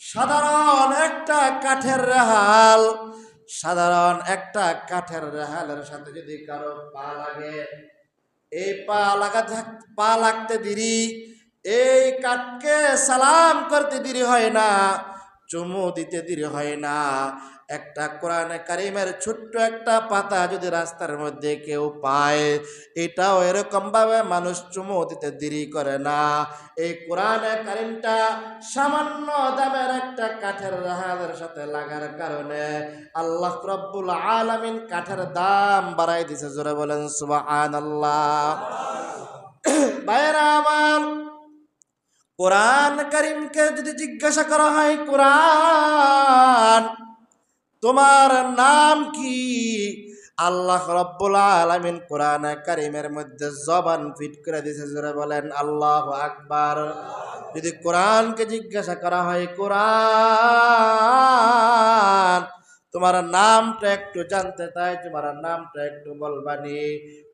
সাধারণ একটা কাঠের রেহাল, সাধারণ একটা কাঠের রেহালের সাথে যদি কারও পা লাগে, এই পা লাগা পা লাগতে দেরি, এই কাঠকে সালাম করতে দেরি হয় না। চুমু দিতে দেরি হয় না। একটা কোরআনে কারিমের ছোট্ট একটা পাতা যদি রাস্তার মধ্যে কেউ পায়, এটাও এরকম ভাবে মানুষ চুমু দিতে দেরি করে না। এই কোরআনে কারিমটা সামান্য দামের একটা কাঠের রাহালের সাথে লাগার কারণে আল্লাহ রব্বুল আলামিন কাঠের দাম বাড়াই দিছে। জোরে বলেন সুবহানাল্লাহ। বাইরা আমার কোরআন করিমকে যদি জিজ্ঞাসা করা হয়, কোরআন, তোমার নাম কি? আল্লাহ রব্বুল আলামিন কোরআন করিমের মধ্যে জবান ফিট করে দিয়েছে, জোরে বলেন, আল্লাহ আকবার। যদি কোরআনকে জিজ্ঞাসা করা হয়, কোরআন, তোমার নামটা একটু জানতে চাই, তোমার নামটা একটু বলবানি।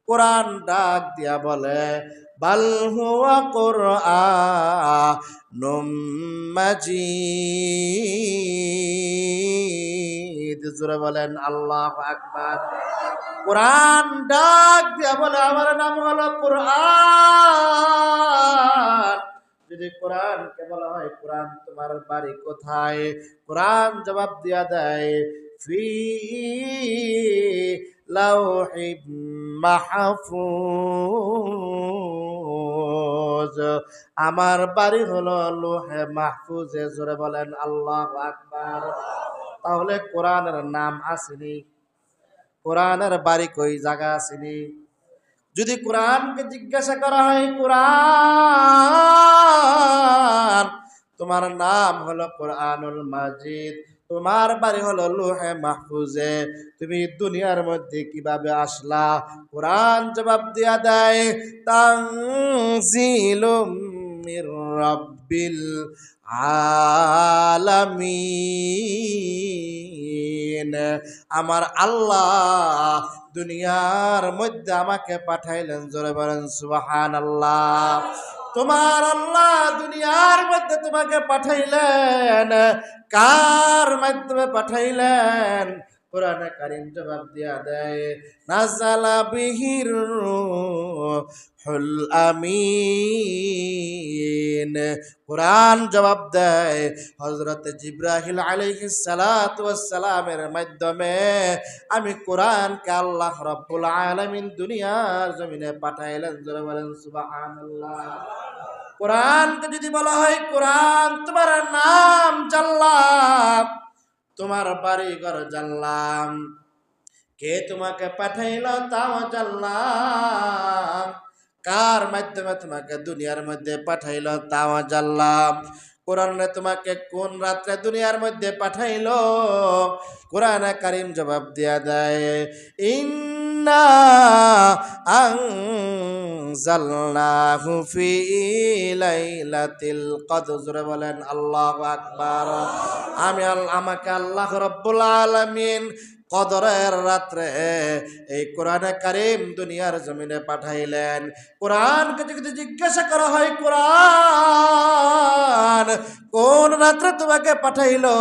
কোরআন ডাক দিয়া বলে, বাল হুয়া জোরে বলেন, আল্লাহ আকবার। কোরআন ডাক দিয়া বলে, আমার নাম হলো কোরআন। যদি কোরআনকে বলা হয়, কোরআন, তোমার বাড়ি কোথায়? কোরআন জবাব দিয়া দেয়, ফি লাউহি মাহফুজ। আমার বাড়ি হলো লোহে মাহফুজে, জোরে বলেন আল্লাহ আকবার। তাহলে কোরআনের নাম আসেনি। কোরআনের বাড়ি কই, জায়গা আসেনি। যদি কোরআনকে জিজ্ঞাসা করা হয়, কোরআন, তোমার নাম হলো কোরআনুল মাজিদ। তোমার বাড়ি হলো লোহে মাহফুজে। তুমি দুনিয়ার মধ্যে কীভাবে আসলা? কোরআন জবাব দিয়া দেয় তাংজিলুম রাব্বিল আলামিন। আমার আল্লাহ দুনিয়ার মধ্যে আমাকে পাঠাইলেন, জোরে বলেন সুবাহান আল্লাহ তোমার আল্লাহ দুনিয়ার মধ্যে তোমাকে পাঠাইলেন। কার মাধ্যমে পাঠাইলেন? কোরআন কারিম জবাব দিয়া দেয় নাজালা বিহির হুল আমিন। কোরআন জবাব দেয় হজরত জিব্রাহিল আলাইহিস সালাতু ওয়াস সালামের মাধ্যমে, আমি কোরআনকে আল্লাহ রব্বুল আলামিন দুনিয়ার জমিনে পাঠাইলেন। জোরে কোরআনকে যদি বলা হয়, কোরআন, তোমার নাম জানলাম। তোমার বাড়ি ঘর জানলাম। কে তোমাকে পাঠাইল তাও জানলাম। কার মাধ্যমে তোমাকে দুনিয়ার মধ্যে পাঠাইল তাও জানলাম। কোরআনে তোমাকে কোন রাত্রে দুনিয়ার মধ্যে পাঠাইল? কোরআনে কারিম জবাব দিয়া দেয় ইন্না আনজালনাহু ফি লাইলাতিল কদর জোরে বলেন, আল্লাহু আকবার। আমি আমাকে আল্লাহ রব্বুল আলামিন কদরের রাত্রে এই কোরআনে কারিম দুনিয়ার জমিনে পাঠাইলেন। কোরআনকে যদি জিজ্ঞাসা করা হয়, কোরআন রাত্রে তোমাকে পাঠাইলো।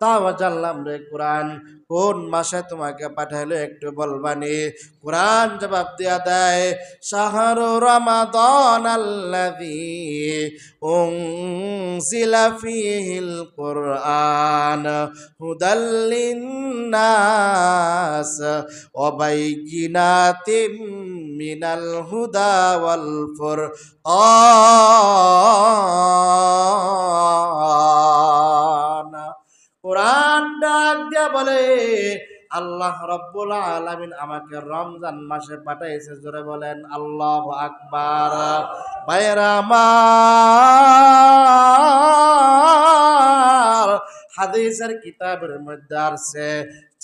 তাও জানলাম রে কোরআন। কোন মাসে তোমাকে পাঠাইলো একটু বলবানি। কোরআন জবাব দিয়া দেয়, শাহরু রমাদান আল্লাযী উনজিলা ফীহিল কুরআন হুদাল লিন্নাস ওয়া মিনাল হুদা ওয়াল বলে, আল্লাহ রব্বুল আলামিন আমাকে রমজান মাসে পাঠাইছে। জোরে বলেন, আল্লাহ আকবার। আমার হাদিসের কিতাবের মধ্যে আছে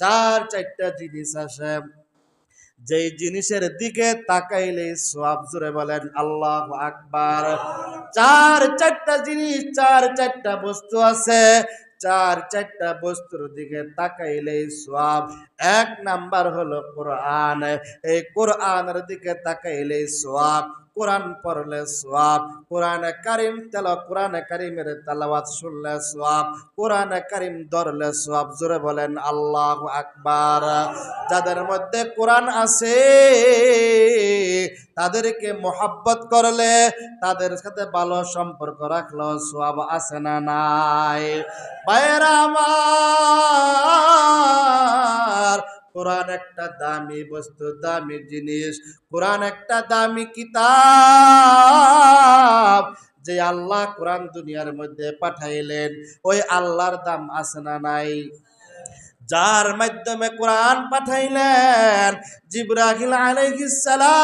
চার, চারটা জিনিস আছে যেই জিনিসের দিকে তাকাইলে সব জোরে বলেন, আল্লাহ আকবার। চার, চারটা জিনিস, চার, চারটা বস্তু আছে। চার, চারটা বস্তুর দিকে তাকাইলে সব এক নাম্বার হলো কোরআন। এই কোরআনের দিকে তাকাইলে সব কোরআন পড়লে সোয়াব কোরআন কারিম তেল কোরআন কারিমের তেলাওয়াত শুনলে সোয়াব কোরআন কারিম ধরলে সোয়াব জোরে বলেন, আল্লাহ আকবার। যাদের মধ্যে কোরআন আছে, তাদেরকে মোহাব্বত করলে, তাদের সাথে ভালো সম্পর্ক রাখল সোয়াব আছে না নাই? বাইরা আমার কোরআন একটা দামি বস্তু, দামি জিনিস। কোরআন একটা দামি কিতাব যে আল্লাহ কোরআন দুনিয়ার মধ্যে পাঠাইলেন। ওই আল্লাহর দাম আছে না নাই? যার মাধ্যমে কোরআন পাঠাইলেন, জিব্রাহিল আলাইহিস সালাম